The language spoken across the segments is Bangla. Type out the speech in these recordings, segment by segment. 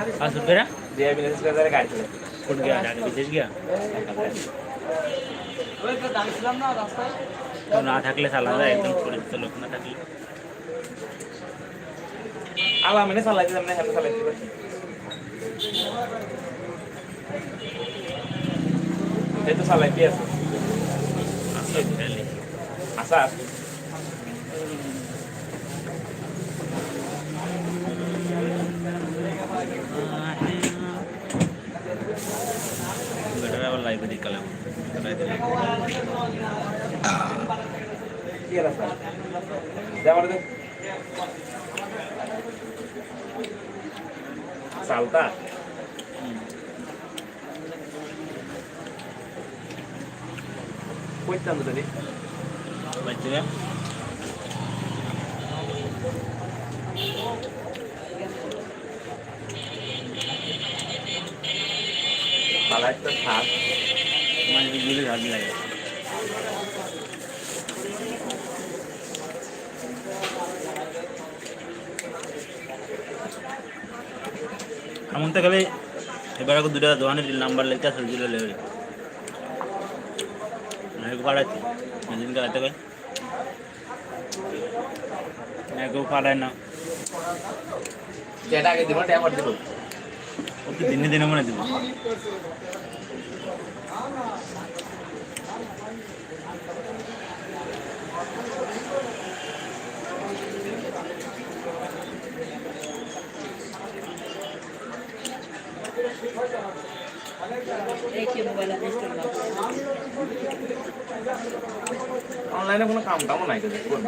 पाच रुपये ना जे बिझनेस करायला गाडी चला कुठं घ्या ढाका বিদেশ গিয়া তো না থাকলে চালা যায় একদম পরিচিত লোক না থাকলে আলা মানে চালাইতে আমরা হেল্প চালাইতে পারি এই তো চালাইতে আছে আসলে বুঝালি বেটার আবার লাইব্রেরি কালাম চালতা কইতাম তো রে বাচ্চা থাক মানে বিজুলি লাগে। এমন তো গেলে এবার আগে দুটা দোকানের নাম্বার লেখা আছে দিলে লেগে পাড়াচ্ছি মেদিন কালাতে গেলে নায়কও পাড়ায় না দিব দিনে দিনে মনে দিব? অনলাইনে কোনো কাম টামও নাই দেখুন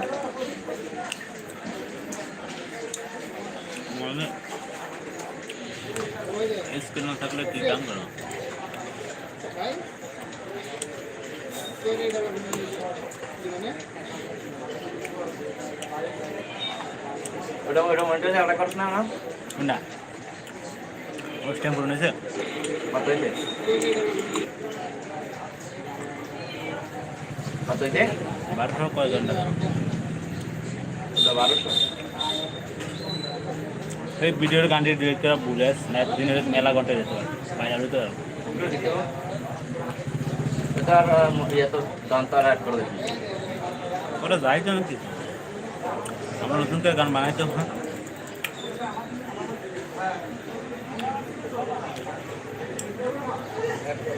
মানে স্কিল না থাকলে কি কাম করো? ওটা ওটা মনিটর ঝগড়া করছ না না? ওই টাইম করে নিয়েছে? কত হইছে কত হইছে বারোশো কয় ঘণ্টা বারোশো ভিডিওর গানটি ডিরেক্ট করা ভুলে স্ন্যাপ দিনের মেলা ঘণ্টা যেতে পারে বাইরে তো এটা আর ইয়ে তো দন্তর অ্যাড করে ওটা যাই তো নাকি আমরা নতুন করে গান বানাইতে হবে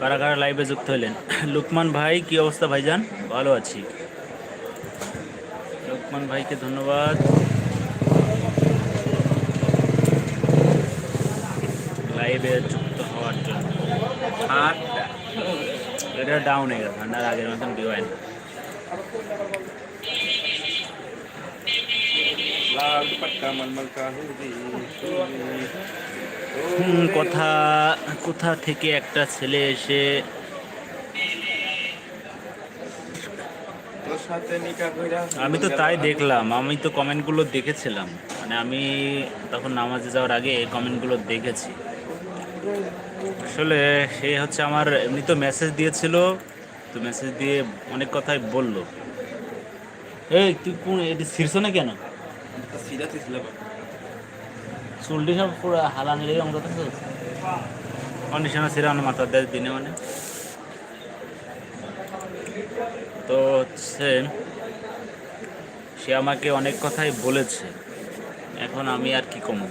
কারা কারা লাইভে যুক্ত হলেন। লুকমান ভাই কি অবস্থা ভাইজান? ভালো আছি। লুকমান ভাইকে ধন্যবাদ। লাইভে যুক্ত হওয়ার জন্য। আটটা এটা ডাউন হয়ে গেছে ঠান্ডার আগের মতন কেউ হয় না। লাল দুপট্টা মলমল কা হুদি হুম, কথা, কোথা থেকে একটা ছেলে এসে আমি তো তাই দেখলাম, আমি তো কমেন্টগুলো দেখেছিলাম। মানে আমি তখন নামাজে যাওয়ার আগে এই কমেন্টগুলো দেখেছি। আসলে সে হচ্ছে আমার, এমনি তো মেসেজ দিয়েছিল, তো মেসেজ দিয়ে অনেক কথাই বলল। এই, তুই কোন, এটি শীর্ষ না কেন? চুলটি সব পুরো হালা নিলে আমরা তো কন্ডিশনার আমার মাথার দেয় দিনে মানে। তো হচ্ছে, সে আমাকে অনেক কথাই বলেছে। এখন আমি আর কি কমু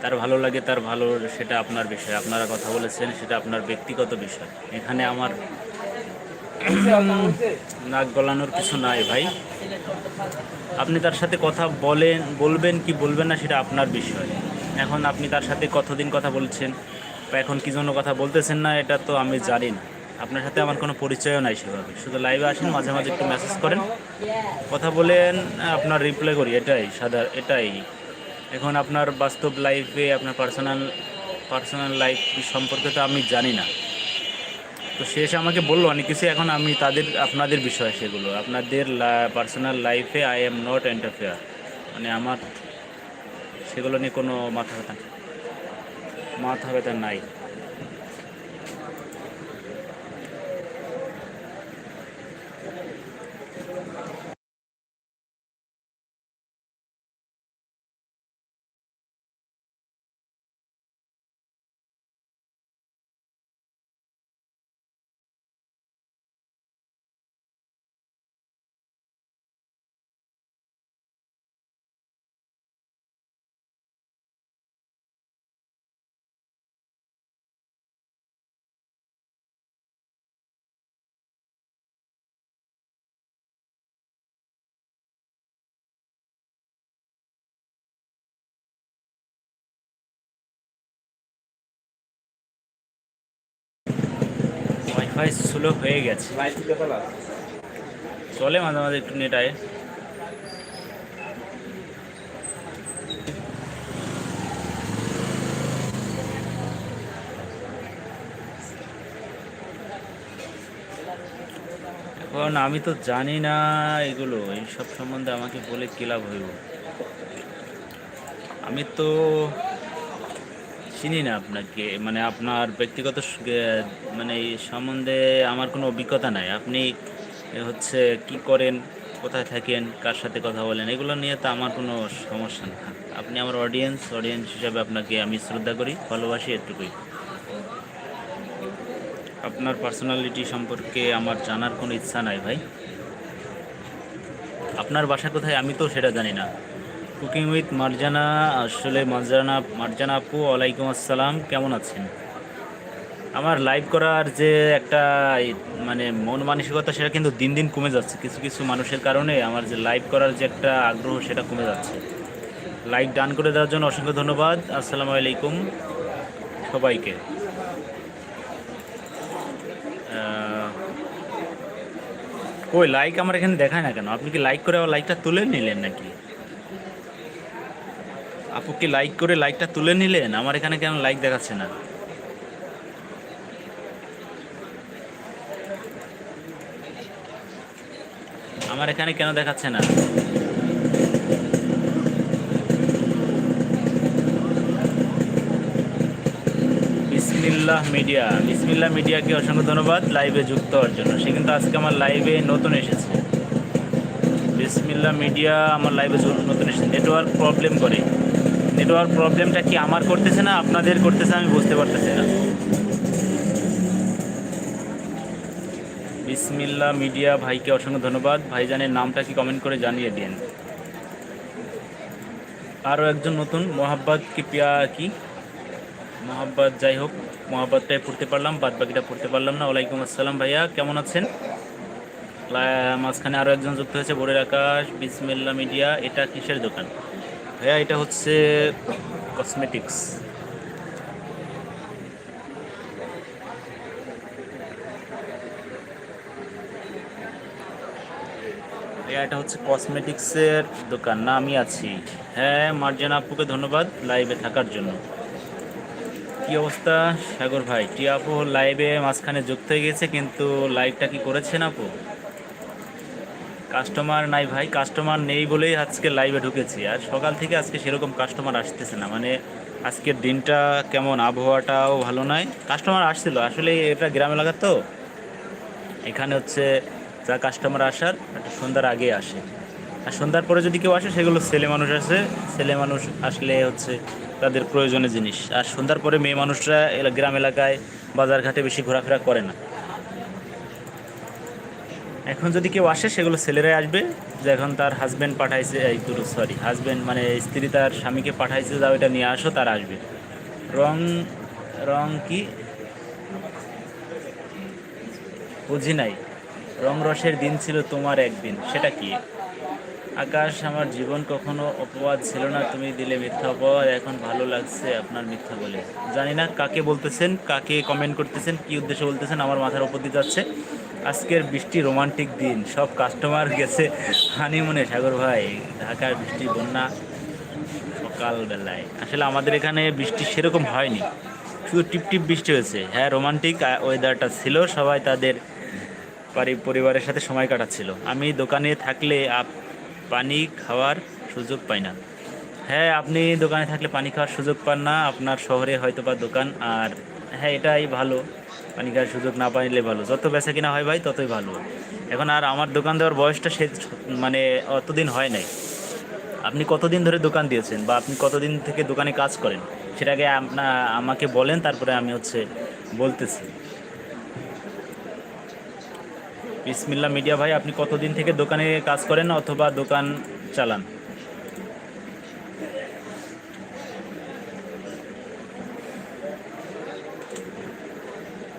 তার ভালো লাগে, তার ভালো সেটা আপনার বিষয়। আপনারা কথা বলেছেন, সেটা আপনার ব্যক্তিগত বিষয়। এখানে আমার নাক গলানোর কিছু নাই ভাই। আপনি তার সাথে কথা বলেন, বলবেন কি বলবেন না সেটা আপনার বিষয়। এখন আপনি তার সাথে কতদিন কথা বলছেন বা এখন কি জন্য কথা বলতেছেন না, এটা তো আমি জানি না। আপনার সাথে আমার কোনো পরিচয়ও নাই সেভাবে। শুধু লাইভে আসেন, মাঝে মাঝে একটু মেসেজ করেন। কথা বলেন, আপনার রিপ্লাই করি, এটাই সাদা এটাই। এখন আপনার বাস্তব লাইফে আপনার পার্সোনাল পার্সোনাল লাইফ সম্পর্কে তো আমি জানি না। তো সে এসে আমাকে বলল, অনেক কিছু এখন আমি তাদের, আপনাদের বিষয় সেগুলো। আপনাদের পার্সোনাল লাইফে আই এম নট এন্টারফেয়ার মানে আমার সেগুলো নিয়ে কোনো মাথা ব্যথা মাথা ব্যথা নাই। ওয়াইফাই স্লো হয়ে গেছে। চলে মাঝে মাঝে একটু নেট আয়। এখন আমি তো জানি না এগুলো, এইসব সম্বন্ধে আমাকে বলে কী লাভ হইব? আমি তো চিনি না আপনাকে মানে আপনার ব্যক্তিগত মানে এই সম্বন্ধে আমার কোনো অভিজ্ঞতা নাই। আপনি হচ্ছে কি করেন, কোথায় থাকেন, কার সাথে কথা বলেন, এগুলো নিয়ে তো আমার কোনো সমস্যা না। আপনি আমার অডিয়েন্স অডিয়েন্স হিসাবে আপনাকে আমি শ্রদ্ধা করি, ভালোবাসি এটুকুই। আপনার পার্সোনালিটি সম্পর্কে আমার জানার কোনো ইচ্ছা নাই ভাই। আপনার বাসা কোথায়? আমি তো সেটা জানি না। কুকিং উইথ মার্জানা আসলে মার্জানা মার্জানা আপু, ওয়ালাইকুম আসসালাম, কেমন আছেন? আমার লাইভ করার যে একটা মানে মন মানসিকতা, সেটা কিন্তু দিন দিন কমে যাচ্ছে। কিছু কিছু মানুষের কারণে আমার যে লাইভ করার যে একটা আগ্রহ, সেটা কমে যাচ্ছে। লাইক ডান করে দেওয়ার জন্য অসংখ্য ধন্যবাদ। আসসালামু আলাইকুম সবাইকে। কই লাইক আমার এখানে দেখায় না কেন? আপনি কি লাইক করে লাইকটা তুলে নিলেন নাকি? আপু কি লাইক করে লাইকটা তুলে নিলেন? আমার এখানে কেন লাইক দেখাচ্ছে না। আমার এখানে কেন দেখাচ্ছে না? বিসমিল্লাহ মিডিয়া। বিসমিল্লাহ মিডিয়াকে অসংখ্য ধন্যবাদ লাইভে যুক্ত হওয়ার জন্য। সে কিন্তু আজকে আমার লাইভে নতুন এসেছে। বিসমিল্লাহ মিডিয়া আমার লাইভে নতুন এসেছে। নেটওয়ার্ক প্রবলেম করে। নেটওয়ার্ক প্রবলেমটা কি আমার করতেছে না আপনাদের করতেছে আমি বুঝতে পারতেছি না। বিসমিল্লাহ মিডিয়া ভাইকে অসংখ্য ধন্যবাদ। ভাইজানের নামটা কি কমেন্ট করে জানিয়ে দিন। আরও একজন নতুন মোহাব্বত কি পিয়া কি? মোহাব্বত যাই হোক, মোহাব্বতটাই পড়তে পারলাম বাদ বাকিটা পড়তে পারলাম না। ওয়ালাইকুম আসসালাম ভাইয়া, কেমন আছেন? মাঝখানে আরও একজন যুক্ত হয়েছে বোরের আকাশ। বিসমিল্লা মিডিয়া, এটা কিসের দোকান? ভাইয়া, এটা হচ্ছে কসমেটিক্স এটা হচ্ছে কসমেটিক্সের দোকান, না আমি আছি। হ্যাঁ মার্জানা আপুকে ধন্যবাদ লাইভে থাকার জন্য। কি অবস্থা, সাগর ভাই? টি আপু লাইভে মাঝখানে যুক্ত হয়ে গেছে, কিন্তু লাইভটা কি করেছেন আপু? কাস্টমার নাই ভাই কাস্টমার নেই বলেই আজকে লাইভে ঢুকেছি। আর সকাল থেকে আজকে সেরকম কাস্টমার আসতেছে না। মানে আজকের দিনটা কেমন, আবহাওয়াটাও ভালো নয় কাস্টমার আসছিল, আসলে এটা গ্রাম এলাকা তো। এখানে হচ্ছে যা কাস্টমার আসার, একটা সন্ধ্যার আগে আসে। আর সন্ধ্যার পরে যদি কেউ আসে, সেগুলো ছেলে মানুষ আসে। ছেলে মানুষ আসলে হচ্ছে তাদের প্রয়োজনীয় জিনিস। আর সন্ধ্যার পরে মেয়ে মানুষরা গ্রাম এলাকায় বাজার ঘাটে বেশি ঘোরাফেরা করে না। এখন যদি কেউ আসে, সেগুলো ছেলেরাই আসবে। যে এখন তার হাজব্যান্ড পাঠাইছে, এই সরি হাজব্যান্ড মানে স্ত্রী তার স্বামীকে পাঠাইছে, যাও এটা নিয়ে আসো, তার আসবে। রং রং কি? বুঝি নাই। রং রসের দিন ছিল তোমার একদিন, সেটা কি? আকাশ, আমার জীবন কখনো অপবাদ ছিল না, তুমি দিলে মিথ্যা অপবাদ, এখন ভালো লাগছে আপনার মিথ্যা বলে। জানি না কাকে বলতেছেন, কাকে কমেন্ট করতেছেন, কি উদ্দেশ্যে বলতেছেন, আমার মাথার উপর দিয়ে যাচ্ছে। আজকের বৃষ্টি রোমান্টিক দিন। সব কাস্টমার গেছে হানিমুনে সাগর ভাই, ঢাকার বৃষ্টি, বন্যা সকাল সকালবেলায়। আসলে আমাদের এখানে বৃষ্টি সেরকম হয়নি। শুধু টিপ টিপ বৃষ্টি হয়েছে। হ্যাঁ রোমান্টিক ওয়েদারটা ছিল। সবাই তাদের পারি- পরিবারের সাথে সময় কাটাচ্ছিল। আমি দোকানে থাকলে আপ পানি খাওয়ার সুযোগ পাই না। হ্যাঁ আপনি দোকানে থাকলে পানি খাওয়ার সুযোগ পান না। আপনার শহরে হয়তো বা দোকান। আর হ্যাঁ এটাই ভালো। পানি খাওয়ার সুযোগ না পাইলে ভালো। যত বেচা কিনা হয় ভাই, ততই ভালো। এখন আর আমার দোকান দেওয়ার বয়সটা সে মানে অতদিন হয় নাই। আপনি কতদিন ধরে দোকান দিয়েছেন বা আপনি কতদিন থেকে দোকানে কাজ করেন? সেটাকে আপনা, আমাকে বলেন, তারপরে আমি হচ্ছে বলতেছি। বিসমিল্লা মিডিয়া ভাই, আপনি কতদিন থেকে দোকানে কাজ করেন অথবা দোকান চালান?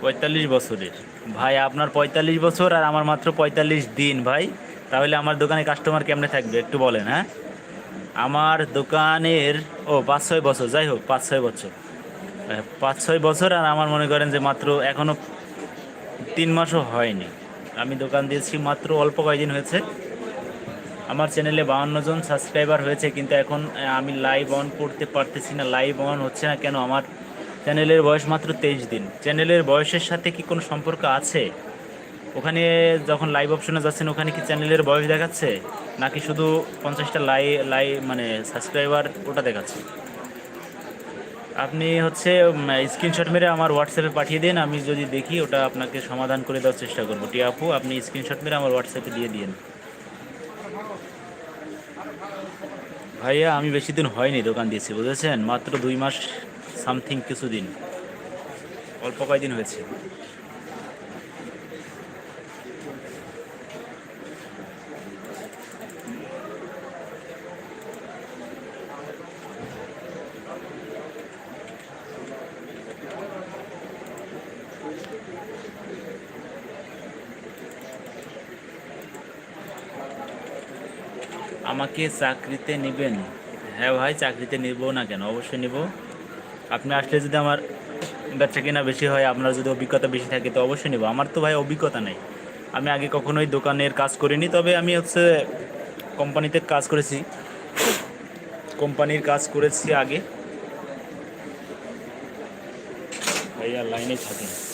পঁয়তাল্লিশ বছরের। ভাই, আপনার পঁয়তাল্লিশ বছর আর আমার মাত্র পঁয়তাল্লিশ দিন, ভাই। তাহলে আমার দোকানে কাস্টমার কেমনে থাকবে, একটু বলেন হ্যাঁ? আমার দোকানের, ও, পাঁচ ছয় বছর, যাই হোক, পাঁচ ছয় বছর। পাঁচ ছয় বছর আর আমার মনে করেন যে মাত্র এখনও তিন মাসও হয়নি। আমি দোকান দিয়েছি মাত্র অল্প কয়েকদিন হয়েছে। আমার চ্যানেলে বাউন্ন জন সাবস্ক্রাইবার হয়েছে, কিন্তু এখন আমি লাইভ অন করতে পারতেছি না লাইভ অন হচ্ছে না কেন? আমার চ্যানেলের বয়স মাত্র তেইশ দিন। চ্যানেলের বয়সের সাথে কি কোনো সম্পর্ক আছে? ওখানে যখন লাইভ অপশনে যাচ্ছেন, ওখানে কি চ্যানেলের বয়স দেখাচ্ছে? নাকি শুধু পঞ্চাশটা লাই লাই মানে সাবস্ক্রাইবার ওটা দেখাচ্ছে? আপনি হচ্ছে স্ক্রিনশট মেরে আমার হোয়াটসঅ্যাপে পাঠিয়ে দিন, আমি যদি দেখি ওটা আপনাকে সমাধান করে দেওয়ার চেষ্টা করব। টি আপু, আপনি স্ক্রিনশট মেরে আমার হোয়াটসঅ্যাপে দিয়ে দিন ভাইয়া, আমি বেশি দিন হয়নি দোকান দিয়েছি, বুঝেছেন? মাত্র দুই মাস সামথিং কিছু দিন অল্প কয়দিন হয়েছে? আমাকে চাকরিতে নেবেন। হ্যাঁ ভাই, চাকরিতে নেব না কেন? অবশ্যই নেব। আপনি আসলে যদি আমার বেচা কেনা বেশি হয়, আপনার যদি অভিজ্ঞতা বেশি থাকে, তো অবশ্যই নেব। আমার তো ভাই অভিজ্ঞতা নেই। আমি আগে কখনোই দোকানের কাজ করিনি, তবে আমি হচ্ছে কোম্পানিতে কাজ করেছি। কোম্পানির কাজ করেছি আগে। ভাইয়া লাইনে থাকেন।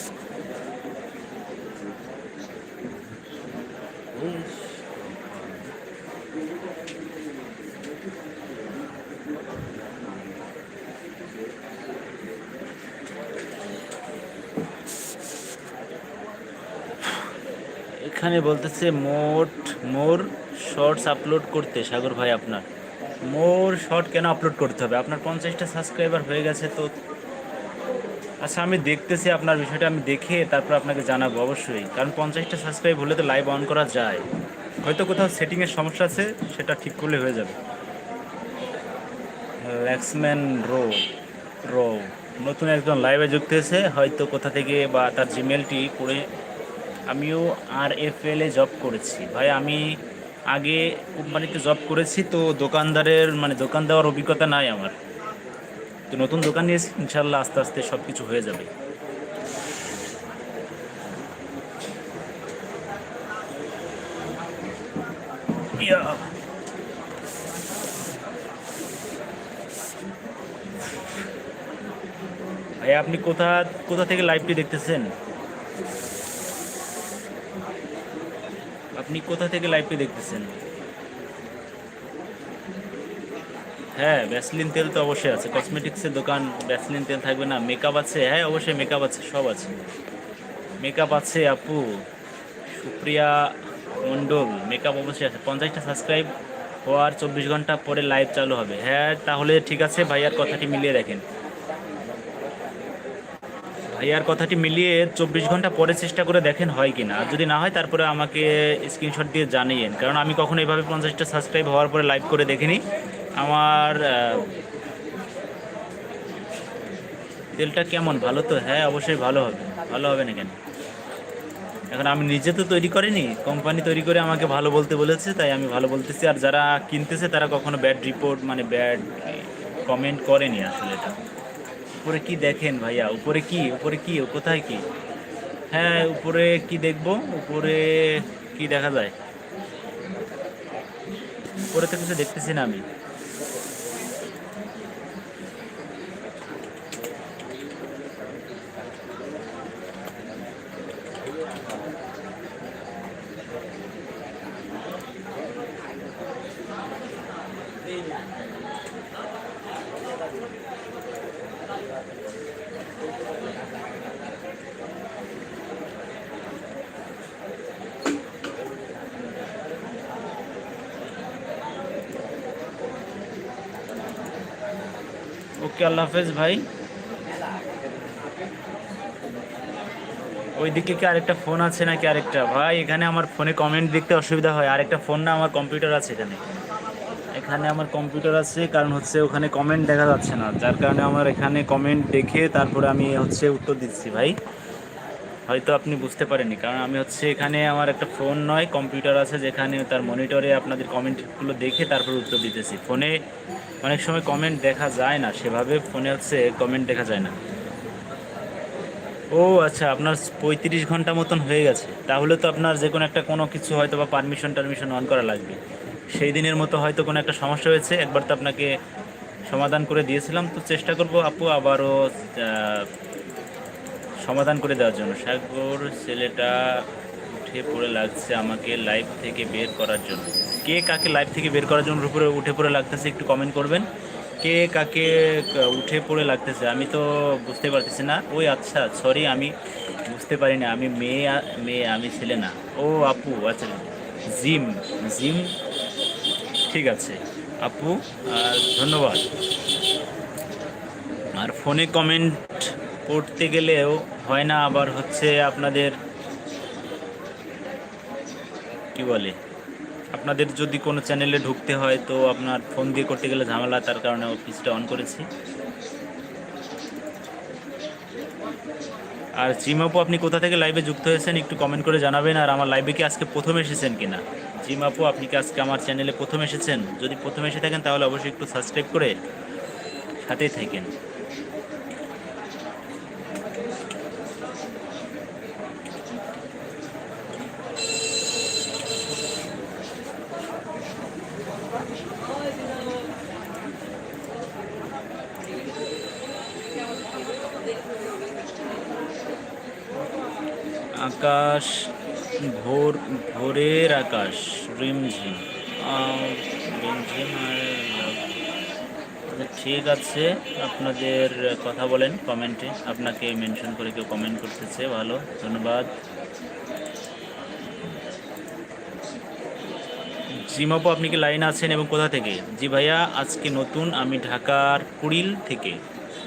এখানে বলতেছে, মোট, মোর শর্টস আপলোড করতে, সাগর ভাই আপনার। মোর শর্ট কেন আপলোড করতে হবে? আপনার পঞ্চাশটা সাবস্ক্রাইবার হয়ে গেছে তো। আচ্ছা আমি দেখতেছি আপনার বিষয়টা, আমি দেখে তারপর আপনাকে জানাব অবশ্যই। কারণ পঞ্চাশটা সাবস্ক্রাইব হলে তো লাইভ অন করা যায়। হয়তো কোথাও সেটিংয়ের সমস্যা আছে, সেটা ঠিক করলে হয়ে যাবে। ল্যাক্সম্যান রো রো নতুন একজন লাইভে যুক্ত হয়েছে, হয়তো কোথা থেকে বা তার জিমেলটি করে আমিও আর এফ এ জব করেছি। ভাই, আমি আগে কোম্পানিতে জব করেছি, তো দোকানদারের মানে দোকান দেওয়ার অভিজ্ঞতা নাই আমার। তো নতুন দোকান নিয়েছি ইনশাল্লাহ আস্তে আস্তে সব কিছু হয়ে যাবে। ভাই, আপনি কোথা কোথা থেকে লাইভটি দেখতেছেন? আপনি কোথা থেকে লাইভটি দেখতেছেন? হ্যাঁ ভ্যাসলিন তেল তো অবশ্যই আছে। কসমেটিক্সের দোকান ভ্যাসলিন তেল থাকবে না। মেকআপ আছে? হ্যাঁ অবশ্যই মেকআপ আছে, সব আছে। মেকআপ আছে, আপু। সুপ্রিয়া মণ্ডল মেকআপ অবশ্যই আছে। পঞ্চাশটা সাবস্ক্রাইব হওয়ার চব্বিশ ঘণ্টা পরে লাইভ চালু হবে। হ্যাঁ তাহলে ঠিক আছে, ভাইয়ার কথাটি মিলিয়ে দেখেন। ভাইয়ার কথাটি মিলিয়ে চব্বিশ ঘণ্টা পরে চেষ্টা করে দেখেন হয় কি না যদি না হয়, তারপরে আমাকে স্ক্রিনশট দিয়ে জানিয়েন। কারণ আমি কখনো এইভাবে পঞ্চাশটা সাবস্ক্রাইব হওয়ার পরে লাইভ করে দেখিনি। আমার তেলটা কেমন? ভালো তো? হ্যাঁ অবশ্যই ভালো হবে। ভালো হবে না কেন? এখন আমি নিজে তো তৈরি করিনি। কোম্পানি তৈরি করে আমাকে ভালো বলতে বলেছে, তাই আমি ভালো বলতেছি। আর যারা কিনতেছে, তারা কখনো ব্যাড রিপোর্ট মানে ব্যাড কমেন্ট করেনি আসলে এটা। উপরে কি দেখেন ভাইয়া? উপরে কি? উপরে কি? কোথায় কি? হ্যাঁ উপরে কি দেখব? উপরে কি দেখা যায়? উপরে তো কিছু দেখতেছি না আমি ওকে আল্লাহ হাফেজ ভাই। ওইদিকে কি আরেকটা ফোন আছে নাকি আরেকটা? ভাই, এখানে আমার ফোনে কমেন্ট দেখতে অসুবিধা হয়। আরেকটা ফোন না, আমার কম্পিউটার আছে এখানে। এখানে আমার কম্পিউটার আছে, কারণ হচ্ছে ওখানে কমেন্ট দেখা যাচ্ছে না। যার কারণে আমার এখানে কমেন্ট দেখে তারপরে আমি হচ্ছে উত্তর দিচ্ছি ভাই। হয়তো আপনি বুঝতে পারেননি। কারণ আমি হচ্ছে এখানে আমার একটা ফোন নয়, কম্পিউটার আছে যেখানে তার মনিটরে আপনাদের কমেন্টগুলো দেখে তারপর উত্তর দিতেছি। ফোনে অনেক সময় কমেন্ট দেখা যায় না, সেভাবে ফোনে হচ্ছে কমেন্ট দেখা যায় না। ও আচ্ছা আপনার পঁয়ত্রিশ ঘণ্টা মতন হয়ে গেছে। তাহলে তো আপনার যে কোনো একটা কোনো কিছু হয়তো বা পারমিশন টারমিশন অন করা লাগবে। সেই দিনের মতো হয়তো কোনো একটা সমস্যা হয়েছে, একবার তো আপনাকে সমাধান করে দিয়েছিলাম। তো চেষ্টা করব আপু আবারও সমাধান করে দেওয়ার জন্য। সাগর ছেলেটা উঠে পড়ে লাগছে আমাকে লাইভ থেকে বের করার জন্য। কে কাকে লাইভ থেকে বের করার জন্য উপরে উঠে পড়ে লাগতেছে একটু কমেন্ট করবেন। কে কাকে উঠে পড়ে লাগতেছে আমি তো বুঝতে পারতেছি না। ওই আচ্ছা সরি আমি বুঝতে পারি না আমি মেয়ে মেয়ে, আমি ছেলে না। ও আপু আচ্ছা। Gym gym. ঠিক আছে। আপু ধন্যবাদ। আর ফোনে কমেন্ট পড়তে গেলেও হয় না, আবার হচ্ছে আপনাদের কি বলে, আপনাদের যদি কোনো চ্যানেলে ঢুকতে হয় তো আপনার ফোন দিয়ে করতে গেলে ঝামেলা, তার কারণে অফিসটা অন করেছি। আর জিমাপু, আপনি কোথা থেকে লাইভে যুক্ত হয়েছেন একটু কমেন্ট করে জানাবেন, আর আমার লাইভে কি আজকে প্রথম এসেছেন কিনা? জিমাপু, আপনি কি আজকে আমার চ্যানেলে প্রথম এসেছেন? যদি প্রথম এসে থাকেন তাহলে অবশ্যই একটু সাবস্ক্রাইব করে সাথেই থাকেন। আকাশ, ভোর, ভোরের আকাশ, রিমঝিম। রিমঝিম আর ঠিক আছে, আপনাদের কথা বলেন কমেন্টে। আপনাকে মেনশন করে কেউ কমেন্ট করতেছে, ভালো, ধন্যবাদ। জিমাপু, আপনি কি লাইন আছেন এবং কোথা থেকে? জি ভাইয়া, আজকে নতুন, আমি ঢাকার কুড়িল থেকে।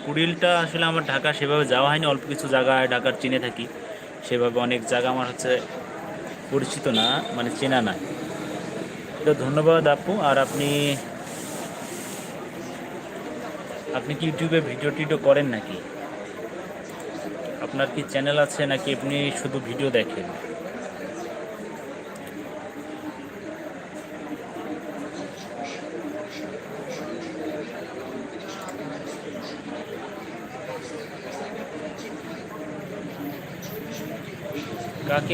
কুড়িলটা আসলে আমার ঢাকা সেভাবে যাওয়া হয়নি, অল্প কিছু জায়গায় ঢাকার চিনে থাকি। সেভাবে অনেক জায়গা আমার হচ্ছে পরিচিত না মানে চেনা না তো ধন্যবাদ আপু, আর আপনি আপনি কি ইউটিউবে ভিডিও টিডিও করেন নাকি? আপনার কি চ্যানেল আছে নাকি আপনি শুধু ভিডিও দেখেন?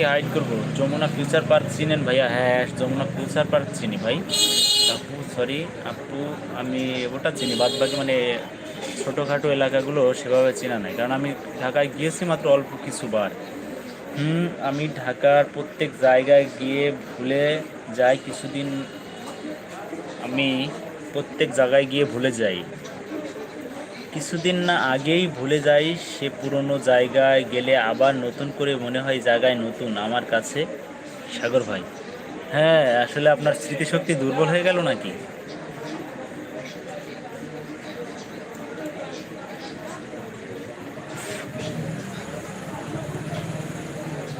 কাকে হাইড করব। যমুনা ফিউচার পার্ক চিনেন ভাইয়া? হ্যাঁ যমুনা ফিউচার পার্ক চিনি ভাই। আপু সরি আপু, আমি ওটা চিনি। বাদ বাকি মানে ছোটোখাটো এলাকাগুলো সেভাবে চেনা নাই। কারণ আমি ঢাকায় গিয়েছি মাত্র অল্প কিছুবার। হুম, আমি ঢাকার প্রত্যেক জায়গায় গিয়ে ভুলে যাই, কিছুদিন আমি প্রত্যেক জায়গায় গিয়ে ভুলে যাই। কিছুদিন না আগেই ভুলে যাই সে পুরনো জায়গায় গেলে আবার নতুন করে মনে হয় জায়গায় নতুন, আমার কাছে। সাগর ভাই। হ্যাঁ আসলে আপনার স্মৃতিশক্তি দুর্বল হয়ে গেল নাকি?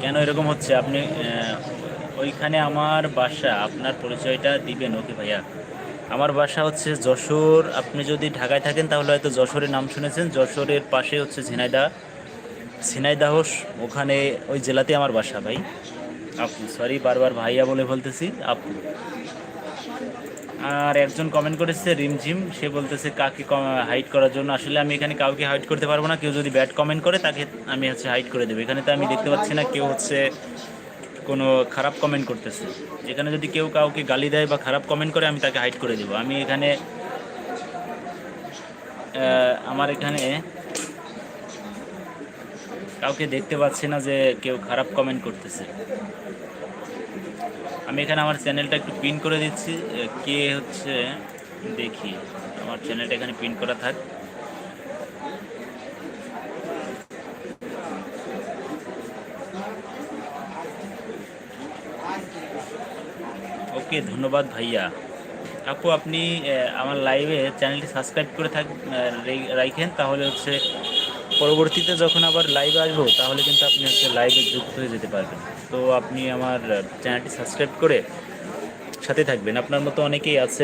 কেন এরকম হচ্ছে? আপনি ওইখানে আমার বাসা, আপনার পরিচয়টা দিবেন, ওকে ভাইয়া। আমার বাসা হচ্ছে যশোর। আপনি যদি ঢাকায় থাকেন তাহলে হয়তো যশোরের নাম শুনেছেন। যশোরের পাশে হচ্ছে ঝিনাইদা। ঝিনাইদাহ ওখানে ওই জেলাতে আমার বাসা ভাই। আপু সরি বারবার ভাইয়া বলে বলতেছি। আপু, আর একজন কমেন্ট করেছে রিমঝিম। সে বলতেছে কাকে হাইড করার জন্য। আসলে আমি এখানে কাউকে হাইড করতে পারব না। কেউ যদি ব্যাড কমেন্ট করে, তাকে আমি হচ্ছে হাইড করে দেবো। এখানে তো আমি দেখতে পাচ্ছি না কেউ হচ্ছে কোনো খারাপ কমেন্ট করতেছে। এখানে যদি কেউ কাউকে গালি দেয় বা খারাপ কমেন্ট করে, আমি তাকে হাইড করে দেবো। আমি এখানে আমার এখানে কাউকে দেখতে পাচ্ছি না যে কেউ খারাপ কমেন্ট করতেছে। আমি এখানে আমার চ্যানেলটা একটু পিন করে দিচ্ছি। কে হচ্ছে, দেখি। আমার চ্যানেলটা এখানে পিন করা থাক। ওকে ধন্যবাদ ভাইয়া। আপু, আপনি আমার লাইভে চ্যানেলটি সাবস্ক্রাইব করে থাক রাখেন তাহলে হচ্ছে পরবর্তীতে যখন আবার লাইভে আসব, তাহলে কিন্তু আপনি হচ্ছে লাইভে যুক্ত হয়ে যেতে পারবেন। তো আপনি আমার চ্যানেলটি সাবস্ক্রাইব করে সাথে থাকবেন। আপনার মতো অনেকেই আছে।